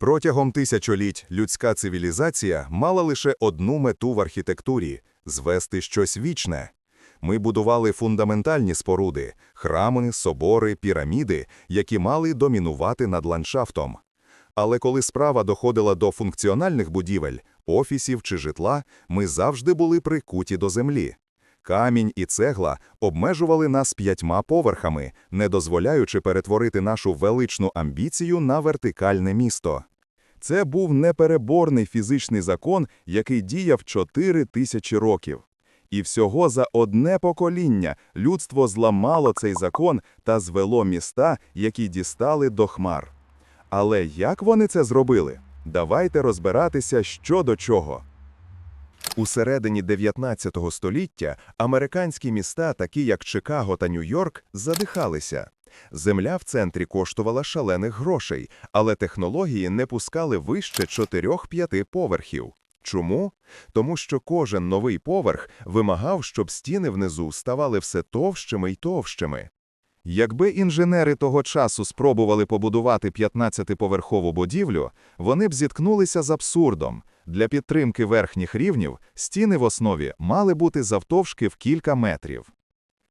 Протягом тисячоліть людська цивілізація мала лише одну мету в архітектурі звести щось вічне. Ми будували фундаментальні споруди, храми, собори, піраміди, які мали домінувати над ландшафтом. Але коли справа доходила до функціональних будівель, офісів чи житла, ми завжди були прикуті до землі. Камінь і цегла обмежували нас п'ятьма поверхами, не дозволяючи перетворити нашу величну амбіцію на вертикальне місто. Це був непереборний фізичний закон, який діяв чотири тисячі років. І всього за одне покоління людство зламало цей закон та звело міста, які дістали до хмар. Але як вони це зробили? Давайте розбиратися що до чого. У середині 19 століття американські міста, такі як Чикаго та Нью-Йорк, задихалися. Земля в центрі коштувала шалених грошей, але технології не пускали вище 4-5 поверхів. Чому? Тому що кожен новий поверх вимагав, щоб стіни внизу ставали все товщими й товщими. Якби інженери того часу спробували побудувати 15-поверхову будівлю, вони б зіткнулися з абсурдом. Для підтримки верхніх рівнів стіни в основі мали бути завтовшки в кілька метрів.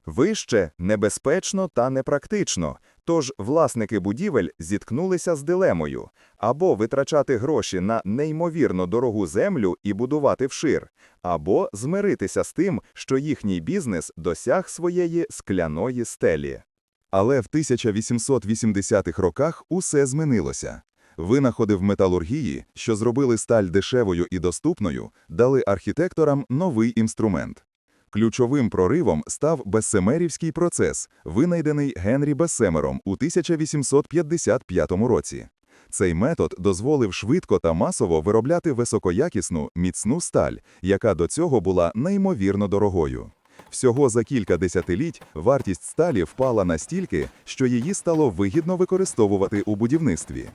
Вище небезпечно та непрактично, тож власники будівель зіткнулися з дилемою або витрачати гроші на неймовірно дорогу землю і будувати вшир, або змиритися з тим, що їхній бізнес досяг своєї скляної стелі. Але в 1880-х роках усе змінилося. Винаходи в металургії, що зробили сталь дешевою і доступною, дали архітекторам новий інструмент. Ключовим проривом став Бессемерівський процес, винайдений Генрі Бессемером у 1855 році. Цей метод дозволив швидко та масово виробляти високоякісну, міцну сталь, яка до цього була неймовірно дорогою. Всього за кілька десятиліть вартість сталі впала настільки, що її стало вигідно використовувати у будівництві.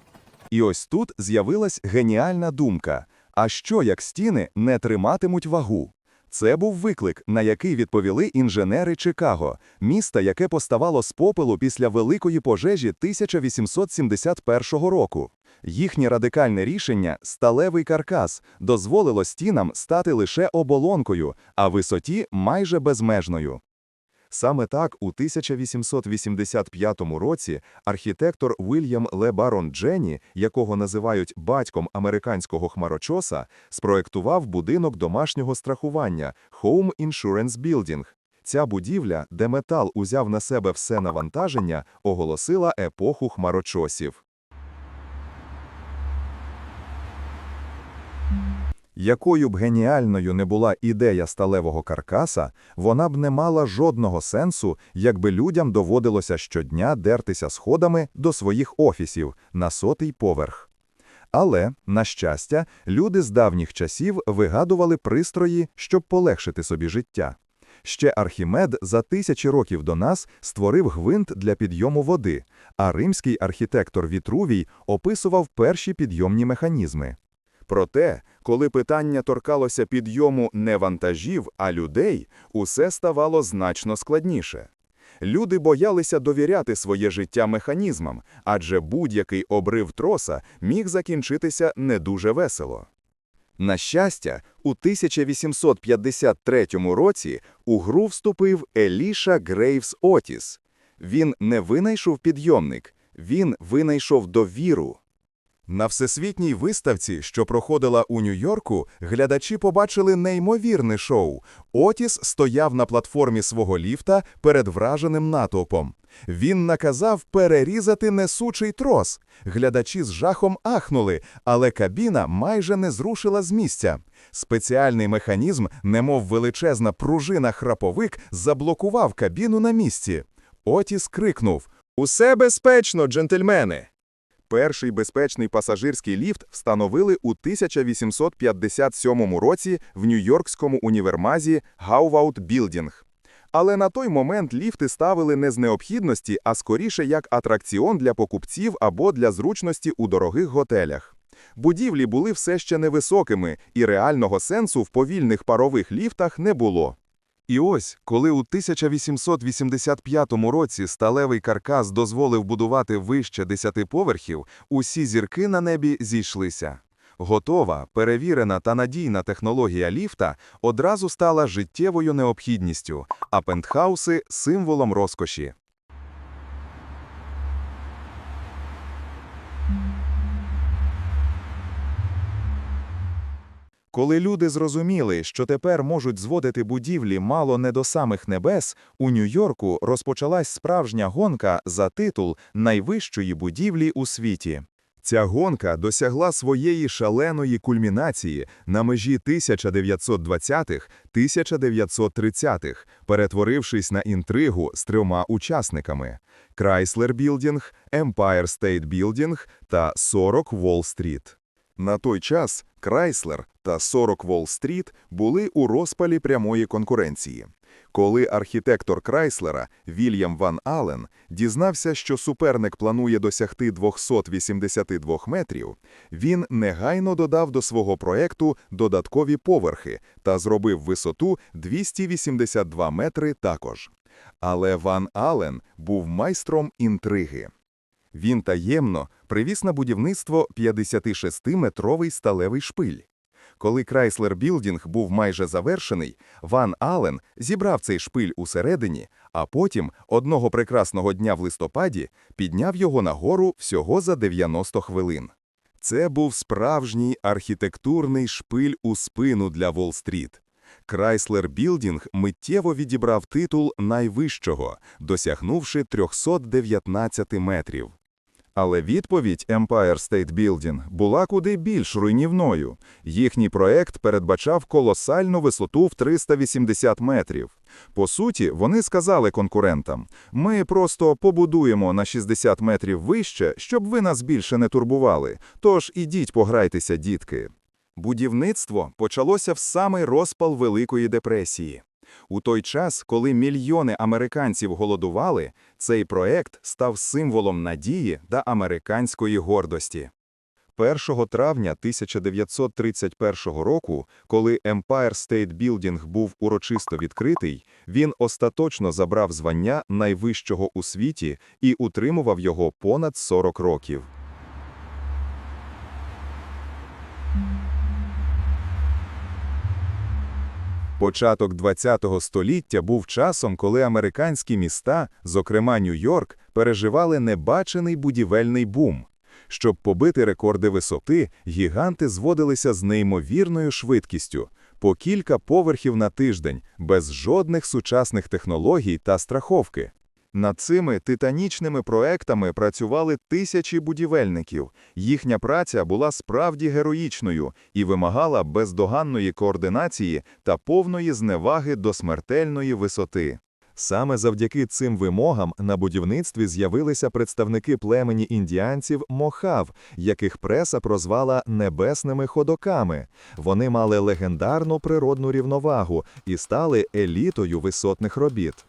І ось тут з'явилась геніальна думка: а що як стіни не триматимуть вагу? Це був виклик, на який відповіли інженери Чикаго, міста, яке поставало з попелу після великої пожежі 1871 року. Їхнє радикальне рішення сталевий каркас дозволило стінам стати лише оболонкою, а висоті майже безмежною. Саме так у 1885 році архітектор Вільям Ле Барон Дженні, якого називають батьком американського хмарочоса, спроектував будинок домашнього страхування Home Insurance Building. Ця будівля, де метал узяв на себе все навантаження, оголосила епоху хмарочосів. Якою б геніальною не була ідея сталевого каркаса, вона б не мала жодного сенсу, якби людям доводилося щодня дертися сходами до своїх офісів на сотий поверх. Але, на щастя, люди з давніх часів вигадували пристрої, щоб полегшити собі життя. Ще Архімед за тисячі років до нас створив гвинт для підйому води, а римський архітектор Вітрувій описував перші підйомні механізми. Проте, коли питання торкалося підйому не вантажів, а людей, усе ставало значно складніше. Люди боялися довіряти своє життя механізмам, адже будь-який обрив троса міг закінчитися не дуже весело. На щастя, у 1853 році у гру вступив Еліша Грейвс Отіс. Він не винайшов підйомник, він винайшов довіру. На всесвітній виставці, що проходила у Нью-Йорку, глядачі побачили неймовірне шоу. Отіс стояв на платформі свого ліфта перед враженим натовпом. Він наказав перерізати несучий трос. Глядачі з жахом ахнули, але кабіна майже не зрушила з місця. Спеціальний механізм, немов величезна пружина-храповик, заблокував кабіну на місці. Отіс крикнув: Усе безпечно, джентльмени! Перший безпечний пасажирський ліфт встановили у 1857 році в Нью-Йоркському універмазі Гауваут Білдінг. Але на той момент ліфти ставили не з необхідності, а скоріше як атракціон для покупців або для зручності у дорогих готелях. Будівлі були все ще невисокими, і реального сенсу в повільних парових ліфтах не було. І ось, коли у 1885 році сталевий каркас дозволив будувати вище 10 поверхів, усі зірки на небі зійшлися. Готова, перевірена та надійна технологія ліфта одразу стала життєвою необхідністю, а пентхауси – символом розкоші. Коли люди зрозуміли, що тепер можуть зводити будівлі мало не до самих небес, у Нью-Йорку розпочалась справжня гонка за титул найвищої будівлі у світі. Ця гонка досягла своєї шаленої кульмінації на межі 1920-1930-х, перетворившись на інтригу з трьома учасниками – Chrysler Building, Empire State Building та 40 Wall-Street. На той час Chrysler та 40 Wall-Street були у розпалі прямої конкуренції. Коли архітектор Крайслера Вільям Ван Аллен дізнався, що суперник планує досягти 282 метрів, він негайно додав до свого проекту додаткові поверхи та зробив висоту 282 метри також. Але Ван Аллен був майстром інтриги. Він таємно привіз на будівництво 56-метровий сталевий шпиль. Коли Крайслер Білдінг був майже завершений, Ван Аллен зібрав цей шпиль усередині, а потім, одного прекрасного дня в листопаді, підняв його нагору всього за 90 хвилин. Це був справжній архітектурний шпиль у спину для Уолл-стріт. Крайслер Білдінг миттєво відібрав титул найвищого, досягнувши 319 метрів. Але відповідь Empire State Building була куди більш руйнівною. Їхній проект передбачав колосальну висоту в 380 метрів. По суті, вони сказали конкурентам, ми просто побудуємо на 60 метрів вище, щоб ви нас більше не турбували, тож ідіть пограйтеся, дітки. Будівництво почалося в самий розпал Великої депресії. У той час, коли мільйони американців голодували, цей проект став символом надії та американської гордості. 1 травня 1931 року, коли Empire State Building був урочисто відкритий, він остаточно забрав звання найвищого у світі і утримував його понад 40 років. Початок ХХ століття був часом, коли американські міста, зокрема Нью-Йорк, переживали небачений будівельний бум. Щоб побити рекорди висоти, гіганти зводилися з неймовірною швидкістю – по кілька поверхів на тиждень, без жодних сучасних технологій та страховки. Над цими титанічними проектами працювали тисячі будівельників. Їхня праця була справді героїчною і вимагала бездоганної координації та повної зневаги до смертельної висоти. Саме завдяки цим вимогам на будівництві з'явилися представники племені індіанців Мохав, яких преса прозвала небесними ходоками. Вони мали легендарну природну рівновагу і стали елітою висотних робіт.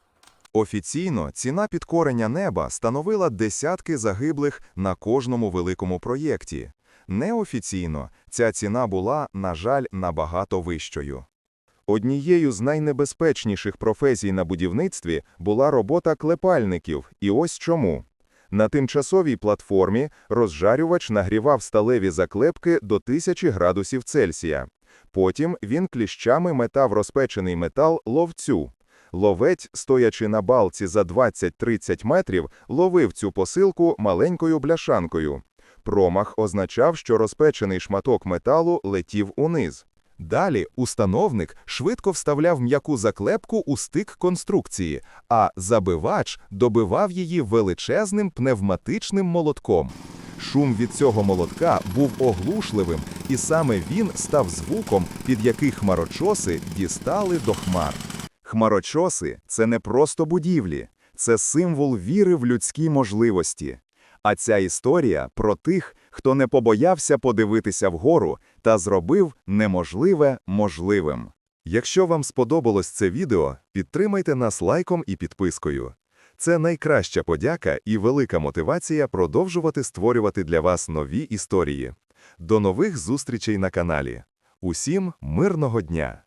Офіційно ціна підкорення неба становила десятки загиблих на кожному великому проєкті. Неофіційно ця ціна була, на жаль, набагато вищою. Однією з найнебезпечніших професій на будівництві була робота клепальників, і ось чому. На тимчасовій платформі розжарювач нагрівав сталеві заклепки до 1000 градусів Цельсія. Потім він кліщами метав розпечений метал ловцю. Ловець, стоячи на балці за 20-30 метрів, ловив цю посилку маленькою бляшанкою. Промах означав, що розпечений шматок металу летів униз. Далі установник швидко вставляв м'яку заклепку у стик конструкції, а забивач добивав її величезним пневматичним молотком. Шум від цього молотка був оглушливим, і саме він став звуком, під який хмарочоси дістали до хмар. Хмарочоси це не просто будівлі, це символ віри в людські можливості. А ця історія про тих, хто не побоявся подивитися вгору та зробив неможливе можливим. Якщо вам сподобалось це відео, підтримайте нас лайком і підпискою. Це найкраща подяка і велика мотивація продовжувати створювати для вас нові історії. До нових зустрічей на каналі. Усім мирного дня!